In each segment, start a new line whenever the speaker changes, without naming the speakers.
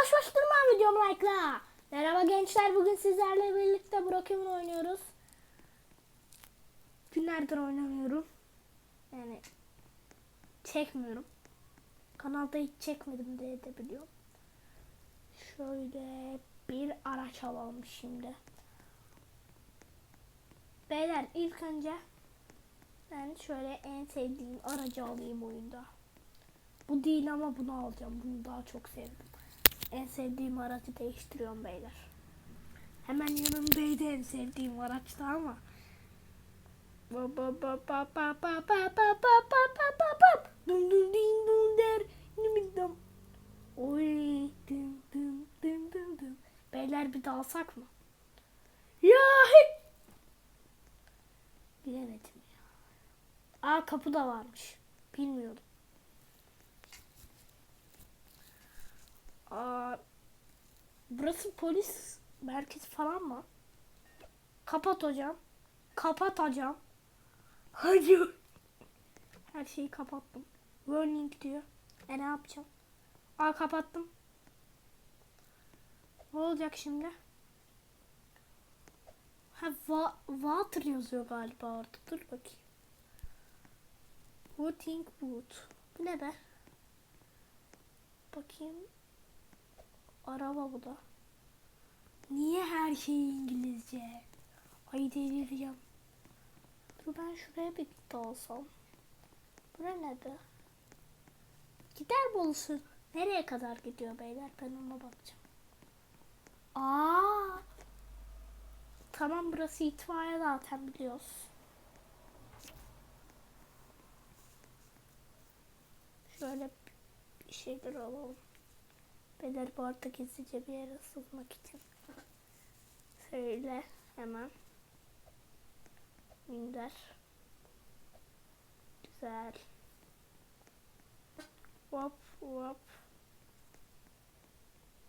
Hoş hoş durma videomu like'la. Merhaba gençler bugün sizlerle birlikte Brokeman oynuyoruz. Günlerdir oynamıyorum. Yani çekmiyorum. Kanalda hiç çekmedim diye de biliyorum. Şöyle bir araç alalım şimdi. Beyler ilk önce ben şöyle en sevdiğim aracı alayım oyunda. Bu değil ama bunu alacağım. Bunu daha çok sevdim. En sevdiğim aracı değiştiriyorum beyler. Hemen yanımdaydı en sevdiğim araçta ama. Ba ba ba ba ba ba ba ba ba ba ba ba ba. Dum dum ding dum der. Nim dum. Oy dum dum dum dum dum. Beyler bir dalsak mı? Ya hey. Bilemedim ya. Aa kapı da varmış. Bilmiyordum. Aa, burası polis merkezi falan mı? Kapat hocam. Kapat hocam. Hayır. Her şeyi kapattım. Warning diyor. E ne yapacağım? Aa kapattım. Ne olacak şimdi? Ha wa- water yazıyor galiba orada. Dur bakayım. Voting boot. Bu ne be? Bakayım. Araba bu da. Niye her şey İngilizce? Ay delireceğim. Dur ben şuraya bir dalsam. Bura ne be? Gider bolusu. Nereye kadar gidiyor beyler? Ben ona bakacağım. Aa. Tamam burası itfaiye zaten biliyoruz. Şöyle bir şeyler alalım. Beyler bu arada gizlice bir yere sızmak için. Şöyle hemen. Minder. Güzel. Hop hop.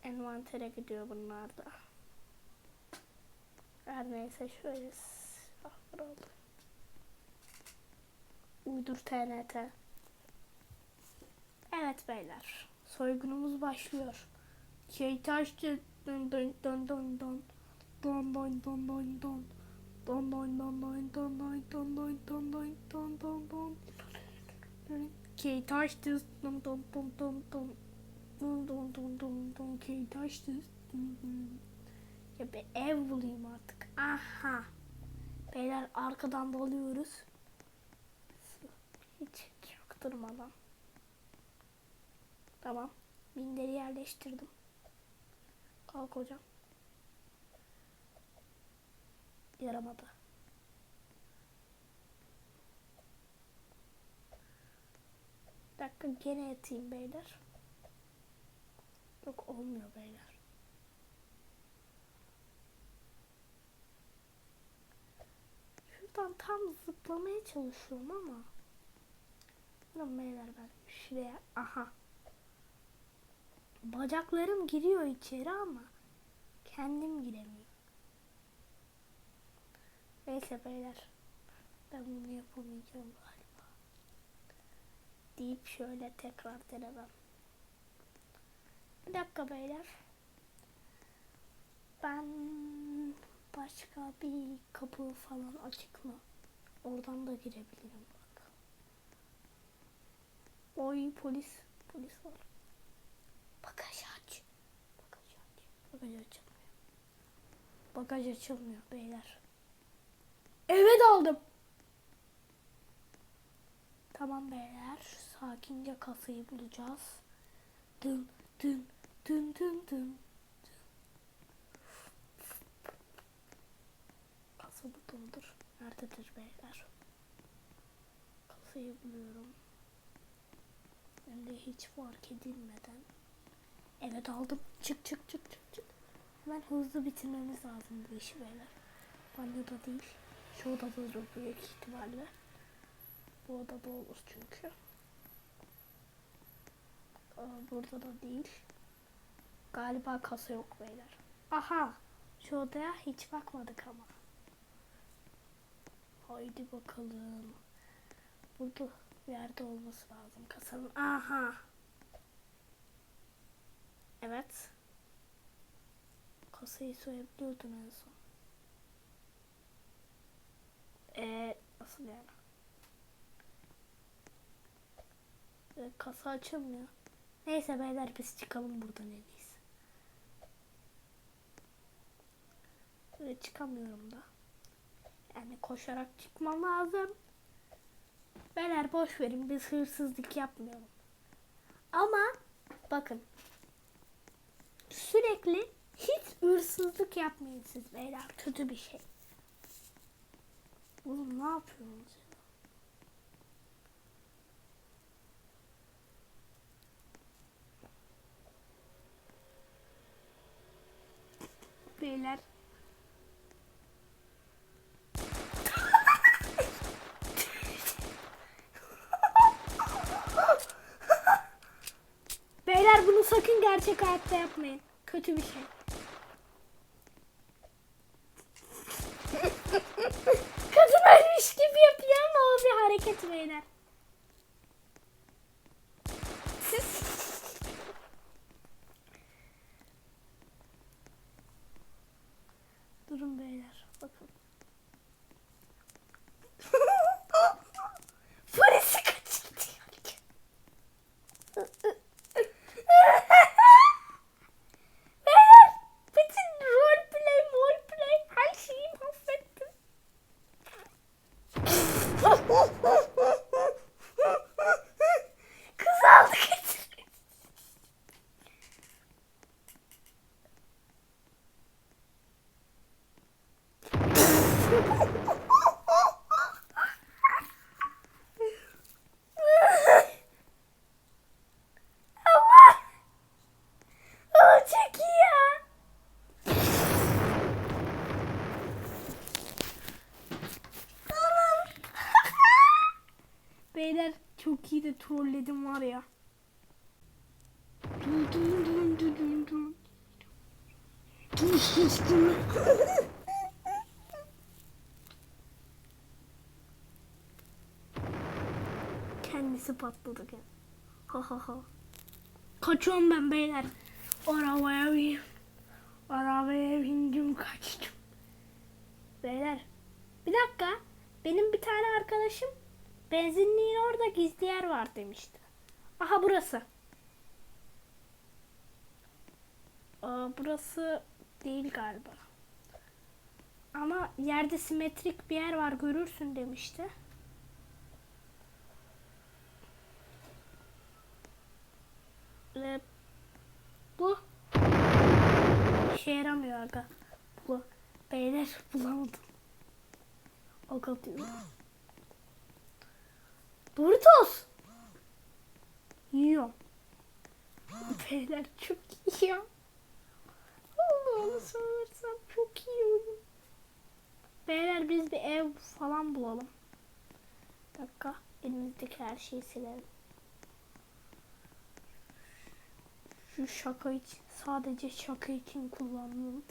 Envantere gidiyor bunlar da. Her neyse şöyle aldım. Uydur TNT. Evet beyler. Soygunumuz başlıyor. Şey taştı dön dön dön dön dön dön dön dön dön dön Don don don don don don don don don don don don don Key taştı don don don don don don don don don don Key taştı Ya bir ev bulayım artık. Aha. Beyler arkadan dalıyoruz. Hiç çaktırmadan. Tamam. Minderi yerleştirdim. Kalk hocam. Yaramadı. Bir dakika gene yatayım beyler. Yok olmuyor beyler. Şuradan tam zıplamaya çalışıyorum ama. Lan beyler ben şuraya aha. Bacaklarım giriyor içeri ama kendim giremiyorum. Neyse beyler. Ben bunu yapamayacağım galiba. Deyip şöyle tekrar denemem. Bir dakika beyler. Ben başka bir kapı falan açık mı? Oradan da girebilirim bak. Oy polis. Polis var. Bagaj aç. Bagaj aç. Bagaj açılmıyor. Bagaj açılmıyor beyler. Evet aldım. Tamam beyler. Sakince kasayı bulacağız. Dın dın dın dın dın. Kasa buradadır. Nerededir beyler? Kasayı buluyorum. Hem de hiç fark edilmeden. Evet aldım. Çık çık çık çık çık. Hemen hızlı bitirmemiz lazım bu işi beyler. Banyoda değil. Şu odadadır büyük ihtimalle. Bu odada olur çünkü. Aa, burada da değil. Galiba kasa yok beyler. Aha! Şu odaya hiç bakmadık ama. Haydi bakalım. Burada bir yerde olması lazım kasanın. Aha! Evet. kasayı soyabiliyordun en son. Eee nasıl yani? Ee, kasa açılmıyor. Neyse beyler biz çıkalım buradan en iyisi. Böyle çıkamıyorum da. Yani koşarak çıkmam lazım. Beyler boş verin biz hırsızlık yapmayalım. Ama bakın sürekli hiç hırsızlık yapmayın siz beyler. Kötü bir şey. Oğlum ne yapıyorsunuz ya? Beyler. Beyler bunu sakın gerçek hayatta yapmayın. Kötü bir şey. Kadın ölmüş gibi yapıyor ama o bir hareket beyler. Durun beyler bakın. Polisi kaçırdı. Beyler bütün roleplay roleplay her şeyi mahvettim. Kız aldı getirdi. Allah! Allah çok iyi ya. Allah'ım. Beyler çok iyi de trolledim var ya. Dun dun dun dun dun dun. Dun dun dun. Kendisi patladı. Ha ha ha. Kaçıyorum ben beyler. Arabaya bin. Arabaya bindim kaçtım. Beyler. Bir dakika. Benim bir tane arkadaşım benzinliğin orada gizli yer var demişti. Aha burası. Aa, burası değil galiba. Ama yerde simetrik bir yer var görürsün demişti. Ve bu işe yaramıyor aga. Bu beyler bulamadım. Aga diyor. Doritos. Yiyorum. Beyler çok ya. Allah'ını seversen çok oyun. Beyler biz bir ev falan bulalım. Bir dakika. Elimizdeki her şeyi silelim. Şu şaka için sadece şaka için kullanıldı.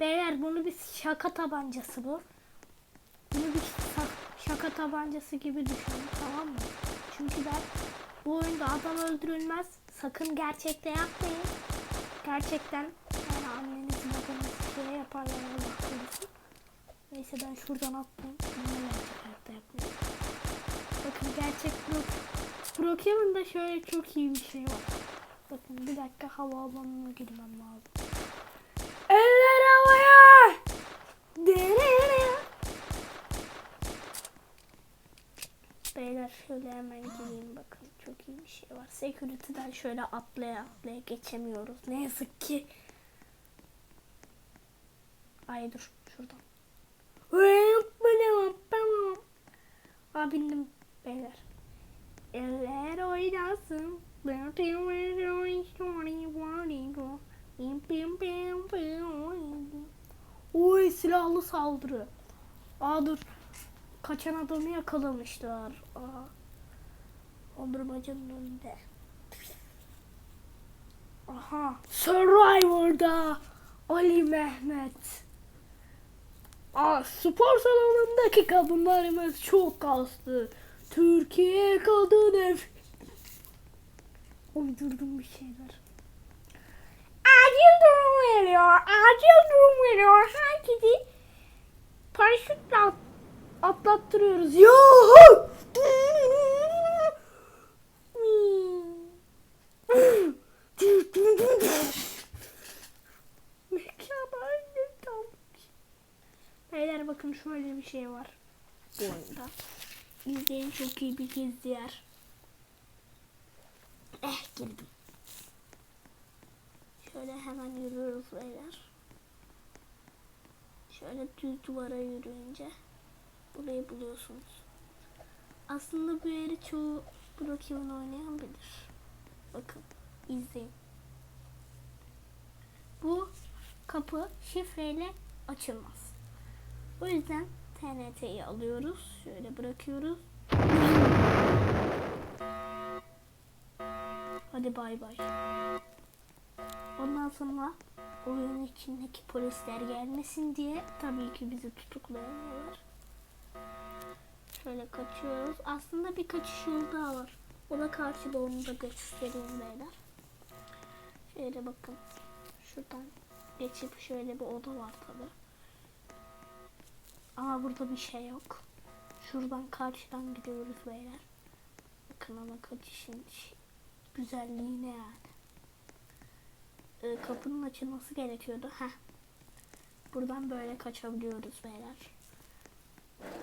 Beyler bunu bir şaka tabancası bu. Bunu bir şaka tabancası gibi düşünün tamam mı? Çünkü ben bu oyunda adam öldürülmez. Sakın gerçekte yapmayın. Gerçekten yani anneniz babanız şey yaparlar Allah korusun. Neyse ben şuradan atlayayım. Bunu gerçek hayatta yapmayayım. Bakın gerçek. Brookhaven'da şöyle çok iyi bir şey var. Bakın bir dakika havaalanına girmem lazım. Eller havaya! Derere! Beyler şöyle hemen gireyim bakın çok iyi bir şey var. Security'den şöyle atlaya atlaya geçemiyoruz. Ne yazık ki. Ay dur şuradan. Aa bindim beyler. Eller oynasın. Oy silahlı saldırı. Aa dur. Kaçan adamı yakalamışlar. Aa. Ondurmacının önünde. Aha. Survivor'da Ali Mehmet. Aa, spor salonundaki kadınlarımız çok kaslı. Türkiye kadın ev. Uydurdum bir şeyler. You doing geliyor. Acil durum geliyor. Herkesi paraşütle at- atlattırıyoruz. Yuhu! Beyler bakın şöyle bir şey var bu oyunda. İzleyin çok iyi bir gizli yer. Eh girdim. Şöyle hemen yürüyoruz beyler. Şöyle düz duvara yürüyünce burayı buluyorsunuz. Aslında bu yeri çoğu Brookhaven oynayan bilir. Bakın izleyin. Bu kapı şifreyle açılmaz. O yüzden TNT'yi alıyoruz. Şöyle bırakıyoruz. Hadi bay bay. Ondan sonra oyunun içindeki polisler gelmesin diye tabii ki bizi tutuklayamıyorlar. Şöyle kaçıyoruz. Aslında bir kaçış yolu daha var. O da karşıda onu da göstereyim beyler. Şöyle bakın. Şuradan geçip şöyle bir oda var tabii. Ama burada bir şey yok. Şuradan karşıdan gidiyoruz beyler. Bakın ama kaçışın ş- güzelliğine yani. Ee, kapının açılması gerekiyordu. Heh. Buradan böyle kaçabiliyoruz beyler.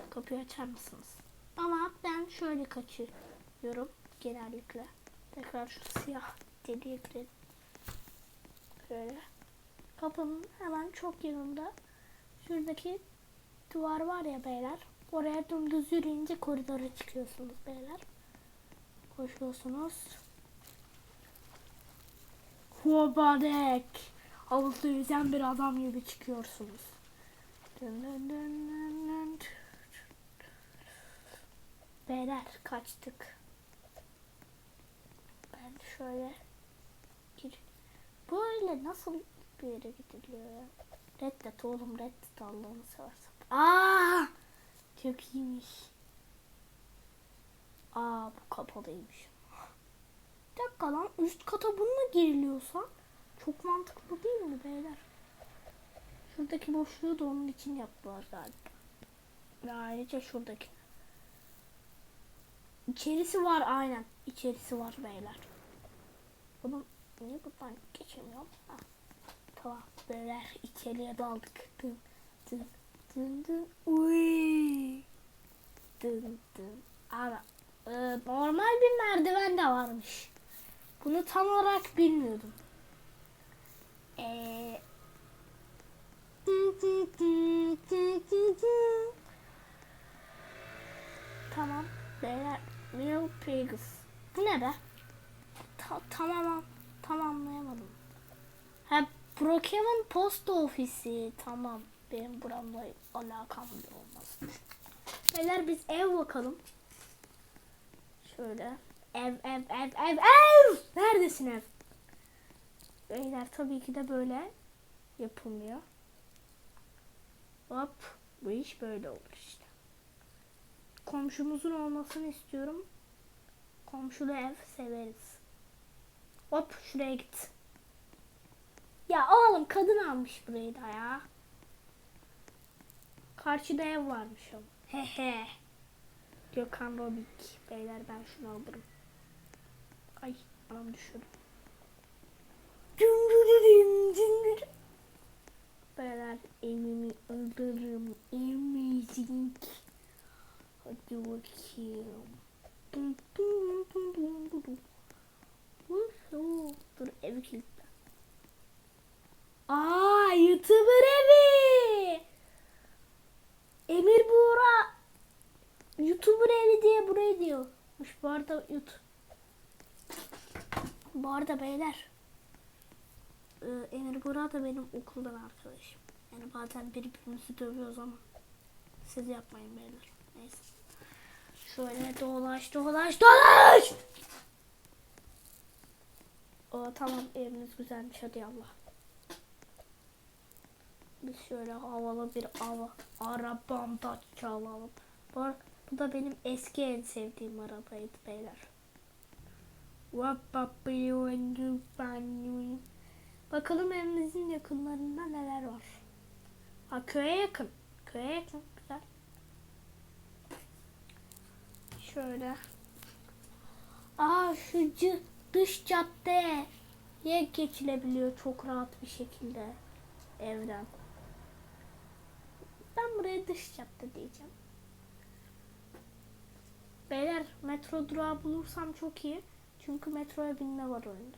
Kapıyı açar mısınız? Ama ben şöyle kaçıyorum genellikle. Tekrar şu siyah deliğe girelim. Şöyle. Kapının hemen çok yanında şuradaki duvar var ya beyler. Oraya dümdüz yürüyünce koridora çıkıyorsunuz beyler. Koşuyorsunuz. Hobadek. Havuzda yüzen bir adam gibi çıkıyorsunuz. Dın dın dın dın dın. Beyler kaçtık. Ben şöyle gir. Böyle nasıl bir yere gidiliyor ya? Reddet oğlum reddet Allah'ını seversen. Aa! Çok iyiymiş. Aa bu kapalıymış. Bir dakika lan üst kata bununla giriliyorsa çok mantıklı değil mi beyler? Şuradaki boşluğu da onun için yaptılar galiba. Ve ayrıca şuradaki. İçerisi var aynen. İçerisi var beyler. Bunun niye buradan geçemiyorum? Ha. Tamam beyler içeriye daldık. Dın dın dın dın. Uy. Dın dın. Ara. Ee, normal bir merdiven de varmış. Bunu tam olarak bilmiyordum. Ee, Tamam. Beyler. Middle Pigs. Bu ne be? Ta tamam. Tamamlayamadım. Ha Brookhaven Post Ofisi. Tamam. Benim buramla alakam bile olmaz. Beyler biz ev bakalım. Şöyle. Ev ev ev ev ev. Neredesin ev? Beyler tabii ki de böyle yapılmıyor. Hop. Bu iş böyle olur işte. Komşumuzun olmasını istiyorum. Komşulu ev severiz. Hop şuraya git. Ya oğlum kadın almış burayı da ya. Karşıda ev varmış ama. He he. Gökhan Robik. Beyler ben şunu alırım. Ay anam düşürdüm. Cüngür. Beyler evimi öldürürüm. Amazing. Hadi bakayım. Dur evi kilitle. Aa YouTuber evi. Emir Buğra YouTuber evi diye burayı diyormuş. Bu arada YouTube. Bu arada beyler e, Emir Buğra da benim okuldan arkadaşım. Yani bazen birbirimizi dövüyoruz ama siz yapmayın beyler. Neyse. Şöyle dolaş dolaş dolaş. O tamam evimiz güzelmiş hadi Allah. Biz şöyle havalı bir ava, arabamda çalalım. Bu, bu da benim eski en sevdiğim arabaydı beyler. Bakalım evimizin yakınlarında neler var. Ha köye yakın. Köye yakın. Güzel. Şöyle. Aa şu dış caddeye geçilebiliyor çok rahat bir şekilde evden. Ben buraya dış cadde diyeceğim. Beyler metro durağı bulursam çok iyi. Çünkü metroya binme var oyunda.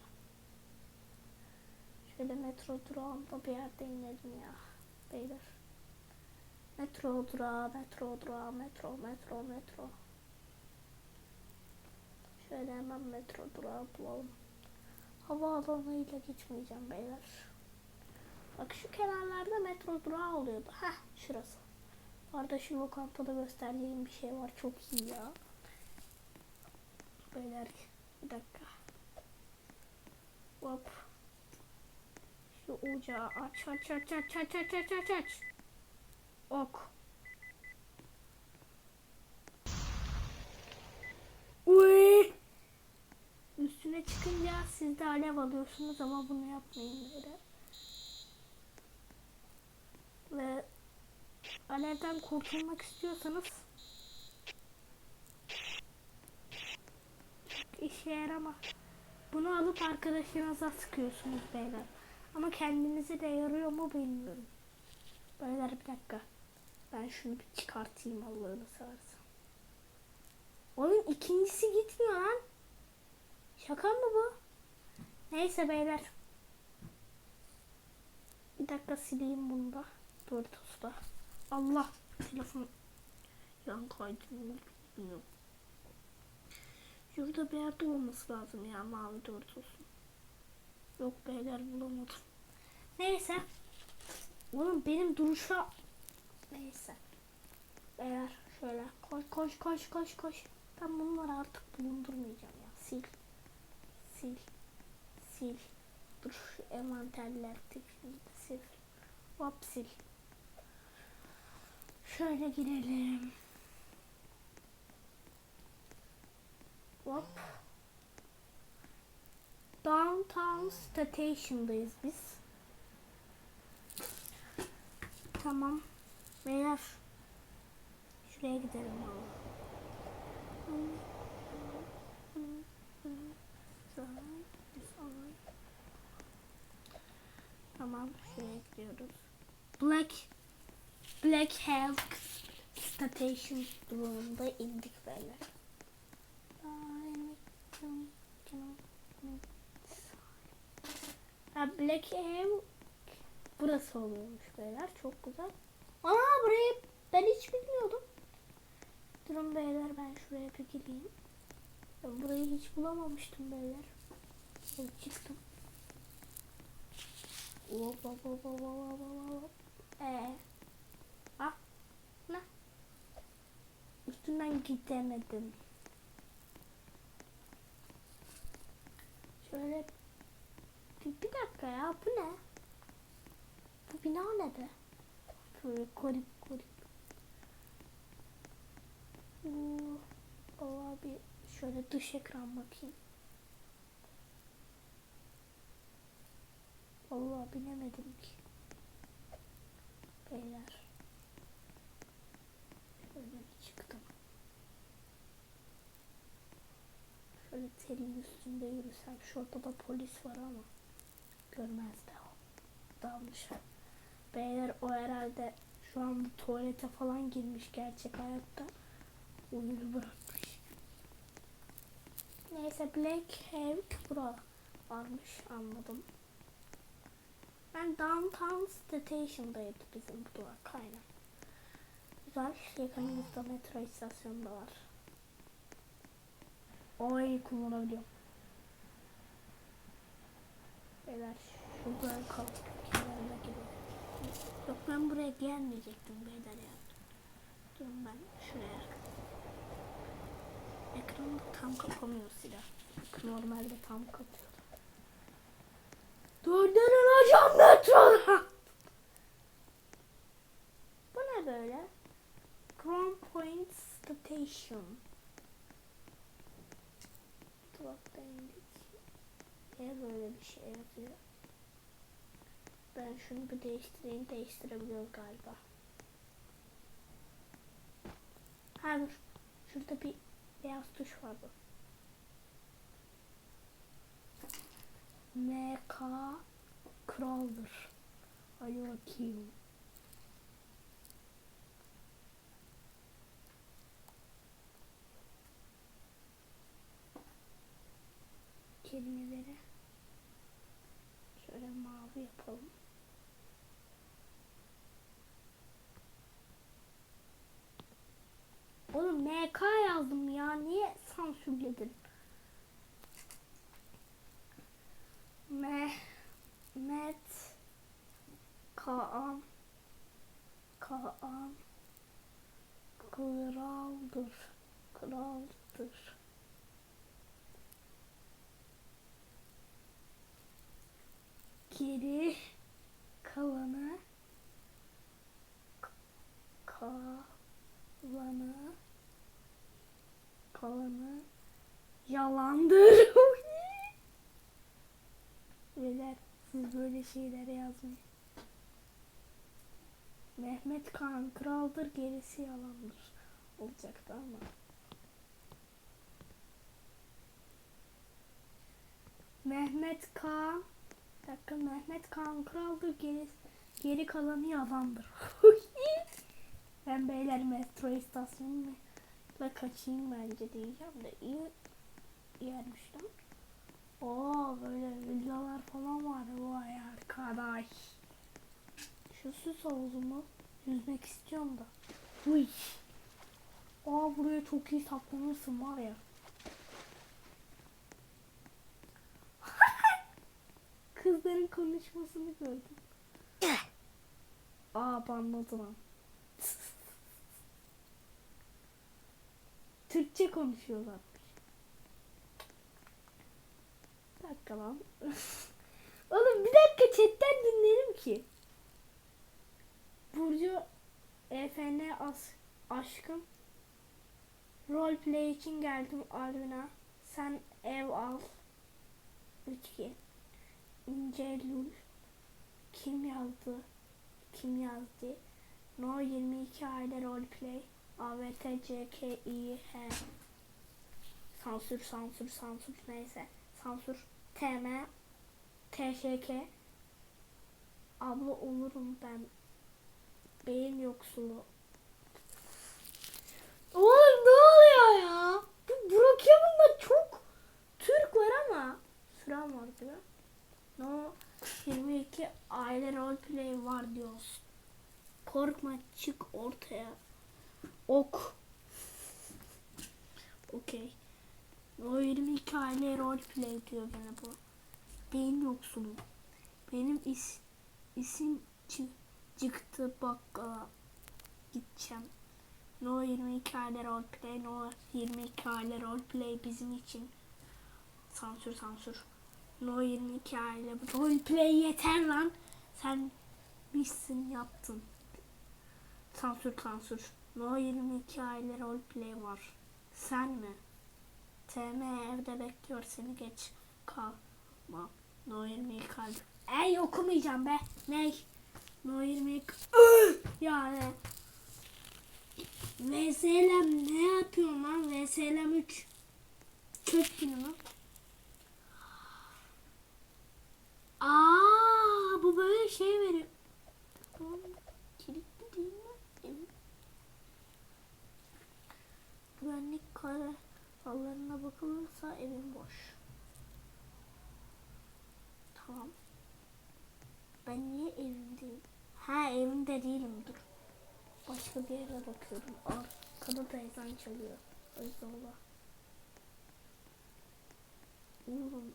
Şöyle metro durağında bir yerde inelim ya. Beyler. Metro durağı, metro durağı, metro, metro, metro. Şöyle hemen metro durağı bulalım. Havaalanıyla gitmeyeceğim beyler. Bak şu kenarlarda metro durağı oluyordu. Heh şurası. Orada şu lokantada gösterdiğim bir şey var. Çok iyi ya. Beyler bir dakika. Hop. Şu ocağı aç aç aç aç aç aç aç aç aç. Ok. Uy. Üstüne çıkınca siz de alev alıyorsunuz ama bunu yapmayın böyle. Ve alevden kurtulmak istiyorsanız işe yaramaz. Bunu alıp arkadaşlarınıza sıkıyorsunuz beyler. Ama kendinize de yarıyor mu bilmiyorum. Beyler bir dakika. Ben şunu bir çıkartayım Allah'ını seversen. Oyun ikincisi gitmiyor lan. Şaka mı bu? Neyse beyler. Bir dakika sileyim bunu da. Doritos'ta. Allah. Telefon yan kaydını bilmiyorum. Şurada bir yerde olması lazım ya mavi Doritos'un. Yok beyler bulamadım. Neyse. Oğlum benim duruşa... Neyse. Beyler şöyle koş koş koş koş koş. Ben bunları artık bulundurmayacağım ya. Sil. Sil. Sil. Dur şu envanterler sil. Hop sil. Şöyle girelim. Hop. Downtown Station'dayız biz. Tamam. Beyler. Şuraya gidelim. Tamam. Şuraya gidiyoruz. Black Black Health Station durumunda indik beyler. Ha, Black Hem burası oluyormuş beyler. Çok güzel. Aa burayı ben hiç bilmiyordum. Durun beyler ben şuraya bir gireyim. Burayı hiç bulamamıştım beyler. Ben çıktım. Hop hop hop hop hop hop hop. Ee, ah, ne? Üstünden gidemedim. Şöyle bir, bir dakika ya bu ne? Bu bina ne be? Şöyle garip garip. Oo, bir şöyle dış ekran bakayım. Vallahi bilemedim ki. Beyler. Şöyle bir çıktım. Şöyle telin üstünde yürüsem. Şurada da polis var ama. Görmez de o. Dalmış. Beyler o herhalde şu an bu tuvalete falan girmiş gerçek hayatta. Oyunu bırakmış. Neyse Black Hawk bura varmış anladım. Ben Downtown Station'daydı bizim bu durak aynen. Güzel. Yakınımızda metro istasyonu da var. Orayı kullanabiliyorum. Beyler şuradan kalk. Kenarına gidelim. Yok ben buraya gelmeyecektim beyler ya. Durun ben şuraya. Ekranı tam kapamıyor silah. Normalde tam kapıyor. Dördünün hocam metroda. Bu ne böyle? Crown Point Station. Durakta indik. Niye böyle bir şey yazıyor? Ben şunu bir değiştireyim. Değiştirebiliyoruz galiba. Ha dur. Şurada bir beyaz tuş var bu. MK Crawler. Hadi bakayım. Kelimeleri şöyle mavi yapalım. Oğlum MK yazdım ya. Niye sansürledin? Mehmet Kaan Kaan Kraldır. Kraldır. Geri kalanı kalanı kalanı yalandır. Beyler siz böyle şeyler yazmayın. Mehmet Kan kraldır gerisi yalandır. Olacaktı ama. Mehmet bir dakika Mehmet Kan kraldır geri, geri kalanı yalandır. ben beyler metro istasyonuna kaçayım bence diyeceğim de iyi yermiş lan. Oo böyle villalar falan var. Vay arkadaş. Şu süs havuzumu yüzmek istiyorum da. Uy. Aa buraya çok iyi saklanırsın var ya. Kızların konuşmasını gördüm. Aa banladı lan. Türkçe konuşuyorlar. Bir dakika lan. Oğlum bir dakika chatten dinlerim ki. Burcu EFN as aşkım. Roleplay için geldim Alvina. Sen ev al. 3 İnce Lul. Kim yazdı? Kim yazdı? No 22 aile roleplay. AVT CKİ H. Sansür sansür sansür neyse. Sansür. TM. TŞK. Abla olurum ben. Beyin yoksulu. Oğlum ne oluyor ya? Bu Brookhaven'da çok Türk var ama süren var diyor. No 22 aile roleplay var diyoruz. Korkma çık ortaya. Ok. Okey. O 22 aile roleplay diyor gene bu. Beyin yoksunu. Benim is, isim çı, çıktı bakkala gideceğim. No 22 aile roleplay, no 22 aile roleplay bizim için. Sansür sansür. No 22 aile roleplay yeter lan. Sen misin yaptın. Sansür sansür. No 22 aile roleplay var. Sen mi? TM evde bekliyor seni geç kalma. No 22 aile. Ey okumayacağım be. Ney? No 22 yani. VSLM ne yapıyorsun lan? VSLM 3 çöp günü mü? Bu böyle şey veriyor. Kilitli değil mi? Güvenlik kararlarına bakılırsa evim boş. Tamam. Ben niye evimdeyim? Ha evimde değilim dur. Başka bir yere bakıyorum. Arkada da ezan çalıyor. Özdoğla. Oğlum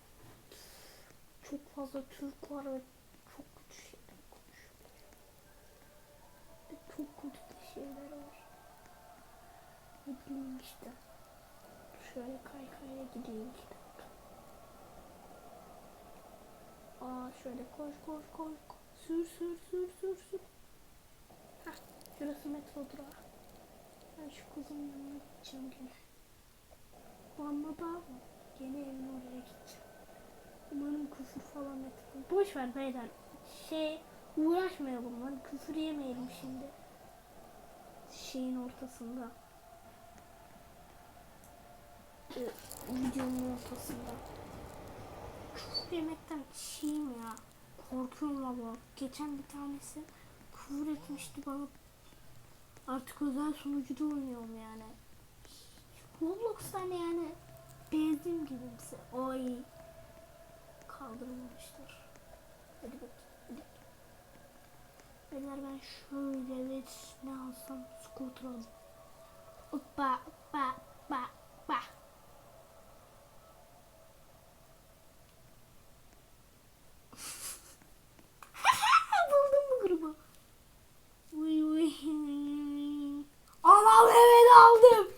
çok fazla Türk var ve çok kötü şeyler konuşuyorlar. Ve çok kötü şeyler var. Ne bileyim işte. Şöyle kaykaya gideyim dakika. Aa şöyle koş koş koş. koş. Sür sür sür sür sür. Hah şurası metro durağı. Ben şu kızın yanına gideceğim gene. Vanla mı? Gene evin oraya gideceğim. Umarım küfür falan etmem. Boş ver beyler. şey uğraşmayalım lan. Küfür yemeyelim şimdi. Şeyin ortasında. Ee, videonun ortasında. Küfür yemekten çiğim ya. Korkuyorum valla. Geçen bir tanesi küfür etmişti bana. Artık özel sunucuda oynuyorum yani. Roblox'tan yani bezdiğim gibi bize. Ay. Kaldırmamışlar. Hadi bakayım. Hadi. Beyler ben şöyle ve ne alsam scooter alayım. Hoppa hoppa hoppa hoppa. Buldum bu grubu. Uy uy. Anam evet aldım.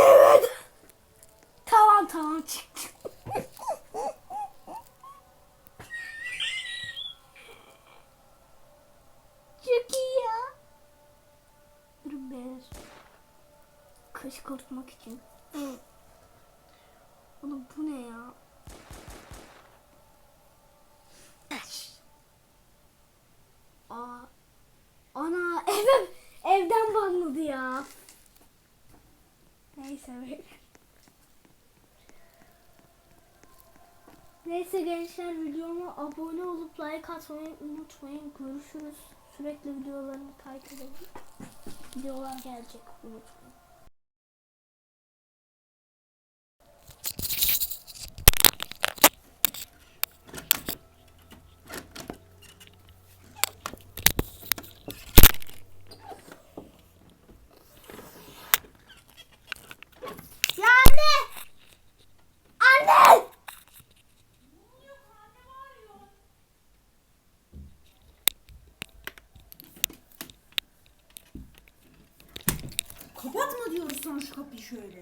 Evet. Tamam tamam çık çık. Çok iyi ya. Durun beyler. Kışkırtmak için. Oğlum bu ne ya? Aa. Ana evim evden banladı ya. Neyse beyler. Neyse gençler videoma abone olup like atmayı unutmayın. Görüşürüz. Sürekli videolarımı takip edin. Videolar gelecek unutmayın.
Kapatma diyoruz sana şu kapıyı şöyle.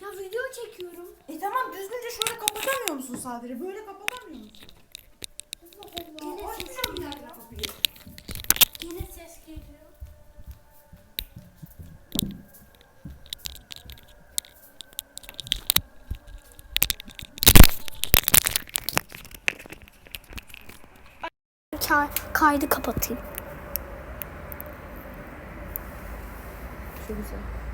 Ya video çekiyorum.
E tamam düzgünce şöyle kapatamıyor musun sadece? Böyle kapatamıyor musun?
Yine
Allah
ses
açmıyorum yani kapıyı.
Yine ses geliyor. kaydı kapatayım.
Çok güzel.